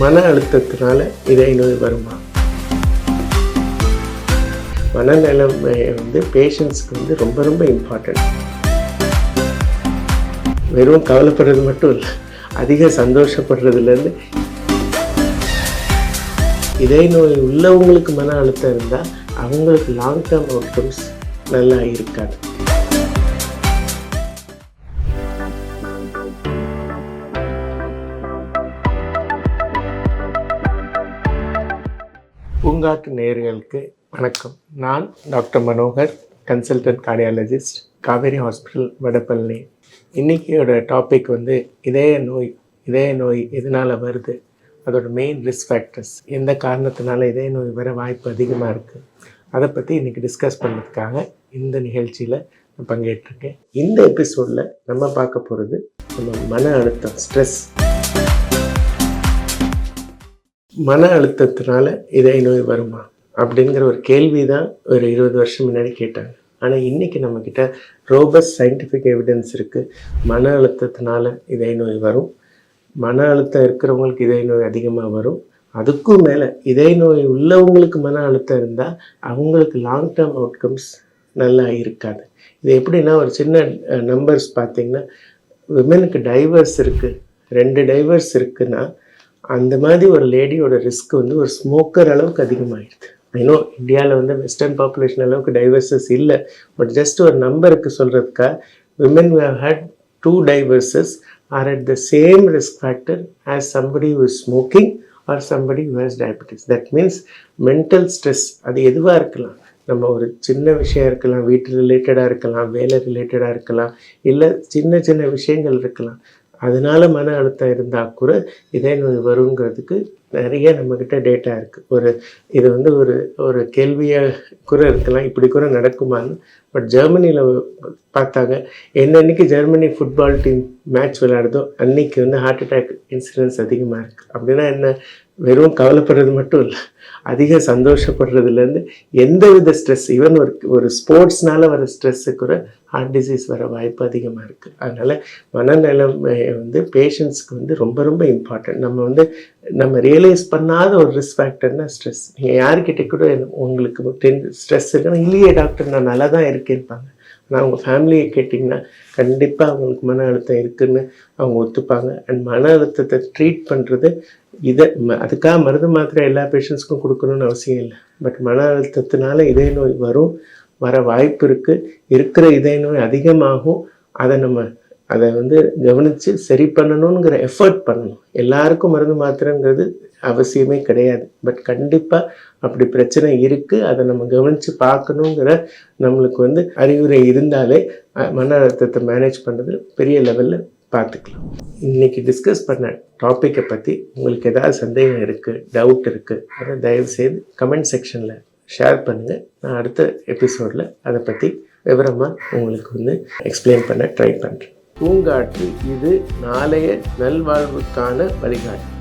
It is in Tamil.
மன அழுத்தத்தினால இதய நோய் வருமா? மனநிலைமை வந்து பேஷண்ட்ஸ்க்கு வந்து ரொம்ப ரொம்ப இம்பார்ட்டன்ட் வெறும் கவலைப்படுறது மட்டும் இல்லை அதிக சந்தோஷப்படுறதுலேருந்து இதய நோய் உள்ளவங்களுக்கு மன அழுத்தம் இருந்தால் அவங்களுக்கு லாங் டேர்ம் அவுட்கம்ஸ் நல்லா இருக்காது. பூங்காற்று நேர்களுக்கு வணக்கம். நான் doctor Manohar consultant cardiologist Kaveri hospital Vadapalani. இன்றைக்கியோட topic வந்து இதய நோய் இதய நோய் எதனால் வருது? அதோட மெயின் ரிஸ்க் ஃபேக்டர்ஸ் எந்த காரணத்தினால இதய நோய் வர வாய்ப்பு அதிகமாக இருக்குது அதை பற்றி இன்றைக்கி டிஸ்கஸ் பண்ணுறதுக்காக இந்த நிகழ்ச்சியில் நான் பங்கேற்றிருக்கேன். இந்த எபிசோடில் நம்ம பார்க்க போகிறது நம்ம மன அழுத்தம் ஸ்ட்ரெஸ் மன அழுத்தத்தினால இதய நோய் வருமா? அப்படிங்கிற ஒரு கேள்வி தான் ஒரு இருபது வருஷம் முன்னாடி கேட்டாங்க. ஆனால் இன்றைக்கி நம்மக்கிட்ட ரோபஸ் சயின்டிஃபிக் எவிடன்ஸ் இருக்குது மன அழுத்தத்தினால இதய நோய் வரும். மன அழுத்தம் இருக்கிறவங்களுக்கு இதய நோய் அதிகமாக வரும். அதுக்கும் மேலே இதய நோய் உள்ளவங்களுக்கு மன அழுத்தம் இருந்தால் அவங்களுக்கு லாங் டேர்ம் அவுட்கம்ஸ் நல்லா இருக்காது. இது எப்படின்னா ஒரு சின்ன நம்பர்ஸ் பார்த்திங்கன்னா விமனுக்கு டைவர்ஸ் இருக்குது ரெண்டு டைவர்ஸ் இருக்குன்னா அந்த மாதிரி ஒரு லேடியோட ரிஸ்க் வந்து ஒரு ஸ்மோக்கர் அளவுக்கு அதிகமாகிடுது ஐநோ இந்தியாவில் வந்து வெஸ்டர்ன் பாப்புலேஷன் அளவுக்கு டைவர்சஸ் இல்லை. பட் ஜஸ்ட் ஒரு நம்பருக்கு சொல்கிறதுக்கா women who have two divorces are at the same risk factor as somebody who smoking are somebody somebody who has that means mental stress அது எதுவாக இருக்கலாம்? நம்ம ஒரு சின்ன விஷயம் இருக்கலாம் வீட்டு ரிலேட்டடாக இருக்கலாம் வேலை ரிலேட்டடாக இருக்கலாம் இல்லை சின்ன சின்ன விஷயங்கள் இருக்கலாம். அதனால மன அழுத்தம் இருந்தால் கூட இதே நோய் வருங்கிறதுக்கு நிறைய நம்மக்கிட்ட டேட்டா இருக்குது ஒரு இது வந்து ஒரு ஒரு கேள்வியாக கூட இருக்கலாம் இப்படி கூட நடக்குமான்னு. பட் ஜெர்மனியில் பார்த்தாங்க என்னன்னைக்கு ஜெர்மனி ஃபுட்பால் டீம் மேட்ச் விளையாடுதோ அன்னைக்கு வந்து ஹார்ட் அட்டாக் இன்சிடென்ட்ஸ் அதிகமாக இருக்குது அப்படின்னா என்ன? வெறும் கவலைப்படுறது மட்டும் இல்லை அதிக சந்தோஷப்படுறதுலேருந்து எந்த வித ஸ்ட்ரெஸ் ஈவன் ஒரு ஒரு ஸ்போர்ட்ஸ்னால வர ஸ்ட்ரெஸ்ஸு கூட ஹார்ட் டிசீஸ் வர வாய்ப்பு அதிகமாக இருக்குது அதனால் மனநிலைமை வந்து பேஷண்ட்ஸ்க்கு வந்து ரொம்ப ரொம்ப இம்பார்ட்டன்ட் நம்ம வந்து நம்ம ரியலைஸ் பண்ணாத ஒரு ரிஸ்க் ஃபேக்டர்னா ஸ்ட்ரெஸ் நீங்கள் யார்கிட்ட கூட உங்களுக்கு டென் ஸ்ட்ரெஸ் இருக்குன்னா இல்லையே டாக்டர் நான் நல்லா தான் இருக்கேன்பாங்க ஆனால் அவங்க ஃபேமிலியை கேட்டிங்கன்னா கண்டிப்பாக அவங்களுக்கு மன அழுத்தம் இருக்குதுன்னு அவங்க ஒத்துப்பாங்க. அண்ட் மன அழுத்தத்தை ட்ரீட் பண்ணுறது இதை ம- அதுக்காக மருந்து மாத்திரை எல்லா பேஷண்ட்ஸ்க்கும் கொடுக்கணும்னு அவசியம் இல்லை. பட் மன அழுத்தத்தினால இதே நோய் வரும். வர வாய்ப்பு இருக்குது இருக்கிற இதய நோய் அதிகமாகும். அதை நம்ம அதை வந்து கவனித்து சரி பண்ணணுங்கிற எஃபர்ட் பண்ணணும். எல்லாருக்கும் மருந்து மாத்திரைங்கிறது அவசியமே கிடையாது. பட் கண்டிப்பாக அப்படி பிரச்சனை இருக்குது அதை நம்ம கவனித்து பார்க்கணுங்கிற நம்மளுக்கு வந்து அறிவுரை இருந்தாலே மன அழுத்தத்தை மேனேஜ் பண்ணுறது பெரிய லெவலில் பார்த்துக்கலாம். இன்றைக்கி டிஸ்கஸ் பண்ண டாப்பிக்கை பற்றி உங்களுக்கு ஏதாவது சந்தேகம் இருக்குது டவுட் இருக்குது அதை தயவு செய்து கமெண்ட் செக்ஷனில் ஷேர் பண்ணுங்கள் நான் அடுத்த எபிசோடில் அதை பற்றி விவரமாக உங்களுக்கு வந்து எக்ஸ்பிளைன் பண்ண ட்ரை பண்ணுறேன் பூங்காற்று இது நாளைய நல்வாழ்வுக்கான வழிகாட்டு.